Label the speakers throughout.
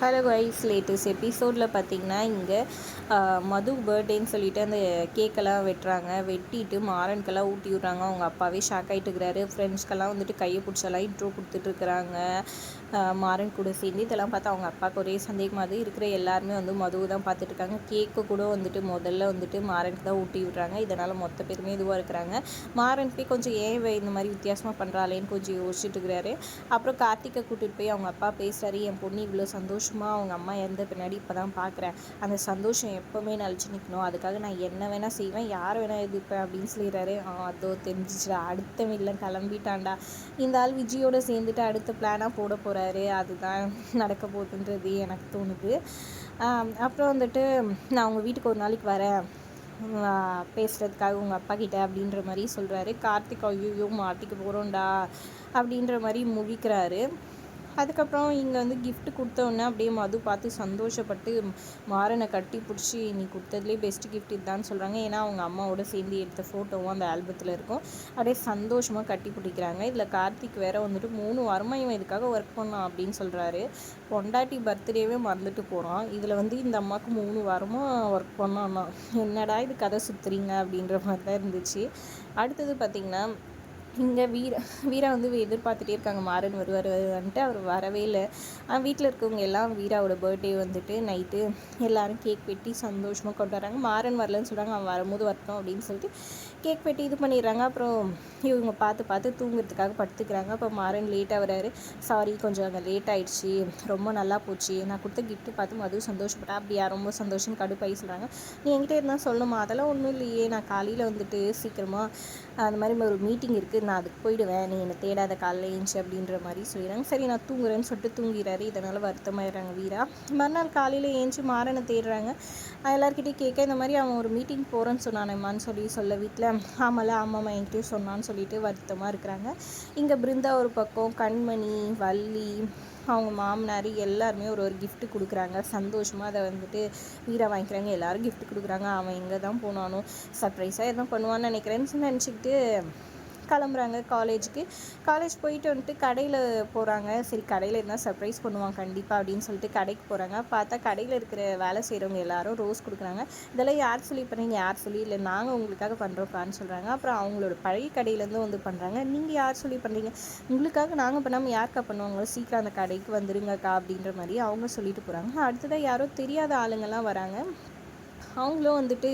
Speaker 1: Hello wise latest எபிசோடில் பார்த்தீங்கன்னா இங்கே மது பர்த்டேன்னு சொல்லிட்டு அந்த கேக்கெல்லாம் வெட்டுறாங்க. வெட்டிட்டு மாறனுக்கெல்லாம் ஊட்டி விட்றாங்க. அவங்க அப்பாவே ஷாக் ஆகிட்டு இருக்கிறாரு. ஃப்ரெண்ட்ஸ்க்கெல்லாம் வந்துட்டு கையை பிடிச்செல்லாம் இன்ட்ரோ கொடுத்துட்ருக்குறாங்க மாறன் கூட சேர்ந்து இதெல்லாம் பார்த்தா அவங்க அப்பாவுக்கு ஒரே சந்தேகமாக இருக்கிற எல்லாருமே வந்து மதுவை தான் பார்த்துட்ருக்காங்க. கேக்கு கூட வந்துட்டு முதல்ல வந்துட்டு மாறனுக்கு தான் ஊட்டி விட்றாங்க. இதனால் மொத்த பேருமே இதுவாக இருக்கிறாங்க. மாறன் போய் கொஞ்சம் ஏன் இந்த மாதிரி வித்தியாசமாக பண்ணுறாளேன்னு கொஞ்சம் யோசிச்சுட்டு இருக்கிறாரு. அப்புறம் கார்த்திகை கூட்டிகிட்டு போய் அவங்க அப்பா பேசுகிறாரு என் பொண்ணு இவ்வளோ சந்தோஷமாக அவங்க அம்மா இறந்த பின்னாடி இப்போ தான் பார்க்குறேன். அந்த சந்தோஷம் எப்போவுமே நினச்சி நிற்கணும் அதுக்காக நான் என்ன வேணால் செய்வேன். யார் வேணால் எதிர்ப்பேன் அப்படின்னு சொல்லிடுறாரு. அதோ தெரிஞ்சிச்சு அடுத்த வீட்டில் கிளம்பிட்டான்டா. இந்த ஆள் விஜயோடு சேர்ந்துட்டு அடுத்த பிளானாக போட போகிறேன் போகிறாரு அதுதான் நடக்க போகுதுன்றது எனக்கு தோணுது. அப்புறம் வந்துட்டு நான் அவங்க வீட்டுக்கு ஒரு நாளைக்கு வரேன். பேசுகிறதுக்காக உங்கள் அப்பா கிட்ட அப்படின்ற மாதிரி சொல்கிறாரு கார்த்திக் ஐயோ மாட்டிக்க போகிறோம்டா அப்படின்ற மாதிரி முழிக்கிறாரு. அதுக்கப்புறம் இங்கே வந்து கிஃப்ட் கொடுத்தோன்னே அப்படியே மது பார்த்து சந்தோஷப்பட்டு மாறனை கட்டி பிடிச்சி நீ கொடுத்ததுலேயே பெஸ்ட் கிஃப்ட் இதுதான் சொல்கிறாங்க ஏன்னா அவங்க அம்மாவோட சேர்ந்து எடுத்த ஃபோட்டோவும் அந்த ஆல்பத்தில் இருக்கும். அப்படியே சந்தோஷமாக கட்டி பிடிக்கிறாங்க. இதில் கார்த்திக் வேற வந்துட்டு மூணு வாரமாக இவன் இதுக்காக ஒர்க் பண்ணான் அப்படின்னு சொல்கிறாரு பொண்டாட்டி பர்த்டேவே மறந்துட்டு போகிறான் இதில் வந்து இந்த அம்மாவுக்கு மூணு வாரமாக ஒர்க் பண்ணான்னா என்னடா இது கதை சுற்றுறீங்க அப்படின்ற மாதிரி தான் இருந்துச்சு. அடுத்தது பார்த்திங்கன்னா இங்கே வீர வீரா வந்து எதிர்பார்த்துட்டே இருக்காங்க. மாறன் வருவார் வந்துட்டு அவர் வரவே இல்லை. வீட்டில் இருக்கவங்க எல்லாம் வீராவோட பர்த்டே வந்துட்டு நைட்டு எல்லோரும் கேக் வெட்டி சந்தோஷமாக கொண்டு வராங்க. மாறன் வரலன்னு சொல்கிறாங்க அவன் வரும்போது வரட்டும் அப்படின்னு சொல்லிட்டு கேக் வெட்டி இது பண்ணிடுறாங்க. அப்புறம் இவங்க பார்த்து பார்த்து தூங்குறதுக்காக படுத்துக்கிறாங்க. அப்போ மாறன் லேட்டாக வராரு. சாரி கொஞ்சம் அங்கே லேட் ஆகிடுச்சி ரொம்ப நல்லா போச்சு. நான் கொடுத்த கிஃப்ட்டு பார்த்து மது சந்தோஷப்பட்டா. அப்படியா ரொம்ப சந்தோஷம் கடுப்பாகி சொல்கிறாங்க நீ என்கிட்ட இருந்தால் சொல்லணுமா? அதெல்லாம் ஒன்றும் இல்லையே. நான் காலையில் வந்துட்டு சீக்கிரமாக அந்த மாதிரி ஒரு மீட்டிங் இருக்குது நான் அதுக்கு போயிடுவேன். நீ என்னை தேடாத காலையில் ஏஞ்சி அப்படின்ற மாதிரி சொல்லிடுறாங்க. சரி நான் தூங்குறேன்னு சொல்லிட்டு தூங்கிறாரு இதனால் வருத்தமாயிடுறாங்க வீரா. மறுநாள் காலையில் ஏஞ்சி மாறனை தேடுறாங்க. எல்லாருக்கிட்டையும் கேட்க இந்த மாதிரி அவன் ஒரு மீட்டிங் போகிறேன்னு சொன்னானேம்மான்னு சொல்லி சொல்ல வீட்டில் ஆமாம்ல ஆமாம்மா என்கிட்டயும் சொன்னான்னு சொல்லிட்டு வருத்தமாக இருக்கிறாங்க. இங்கே பிருந்தா ஒரு பக்கம் கண்மணி வள்ளி அவங்க மாமனார் எல்லாருமே ஒரு ஒரு கிஃப்ட் கொடுக்குறாங்க. சந்தோஷமாக அதை வந்துட்டு வீரை வாங்கிக்கிறாங்க. எல்லோரும் கிஃப்ட் கொடுக்குறாங்க. அவன் எங்கே தான் போனானோ சர்ப்ரைஸாக எதுவும் பண்ணுவான்னு நினைக்கிறேன்னு நினச்சிக்கிட்டு கிளம்புறாங்க காலேஜுக்கு. காலேஜ் போயிட்டு வந்துட்டு கடையில் போகிறாங்க சரி கடையில் இருந்தால் சர்ப்ரைஸ் பண்ணுவாங்க கண்டிப்பாக அப்படின்னு சொல்லிட்டு கடைக்கு போகிறாங்க பார்த்தா கடையில் இருக்கிற வேலை செய்கிறவங்க எல்லாரும் ரோஸ் கொடுக்குறாங்க. இதெல்லாம் யார் சொல்லி பண்ணுறீங்க யார் சொல்லி இல்லை நாங்கள் உங்களுக்காக பண்ணுறோம்ப்பான்னு சொல்கிறாங்க அப்புறம் அவங்களோட பழைய கடையிலேருந்து வந்து பண்ணுறாங்க நீங்கள் யார் சொல்லி பண்ணுறீங்க உங்களுக்காக நாங்கள் பண்ணாமல் யாருக்கா பண்ணுவாங்களோ சீக்கிரம் அந்த கடைக்கு வந்துருங்கக்கா அப்படின்ற மாதிரி அவங்க சொல்லிட்டு போகிறாங்க அடுத்ததாக யாரோ தெரியாத ஆளுங்கள்லாம் வராங்க. அவங்களும் வந்துட்டு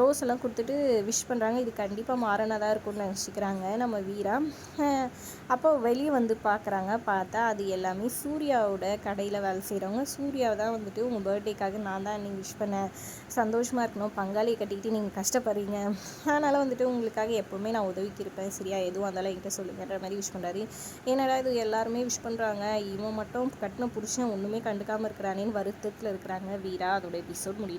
Speaker 1: ரோஸ் எல்லாம் கொடுத்துட்டு விஷ் பண்ணுறாங்க இது கண்டிப்பாக மாறனதாக இருக்கும்னு நினச்சிக்கிறாங்க நம்ம வீரா. அப்போ வெளியே வந்து பார்க்குறாங்க. பார்த்தா அது எல்லாமே சூர்யாவோட கடையில் வேலை செய்கிறவங்க சூர்யாவை தான் வந்துட்டு உங்கள் பர்த்டேக்காக நான் தான் நீங்கள் விஷ் பண்ணேன். சந்தோஷமாக இருக்கணும். பங்காளியை கட்டிக்கிட்டு நீங்கள் கஷ்டப்படுறீங்க. அதனால் வந்துட்டு உங்களுக்காக எப்போவுமே நான் உதவிக்கு இருப்பேன். சரியா எதுவும் அதெல்லாம் என்கிட்ட சொல்லுங்கன்ற மாதிரி விஷ் பண்ணுறாரு ஏன்னாடா இது எல்லாருமே விஷ் பண்ணுறாங்க இவன் மட்டும் கட்டின புருஷன் ஒன்றுமே கண்டுக்காமல் இருக்கிறானேன்னு வருத்தத்தில் இருக்கிறாங்க வீரா. அதோட எபிசோட் முடியுது.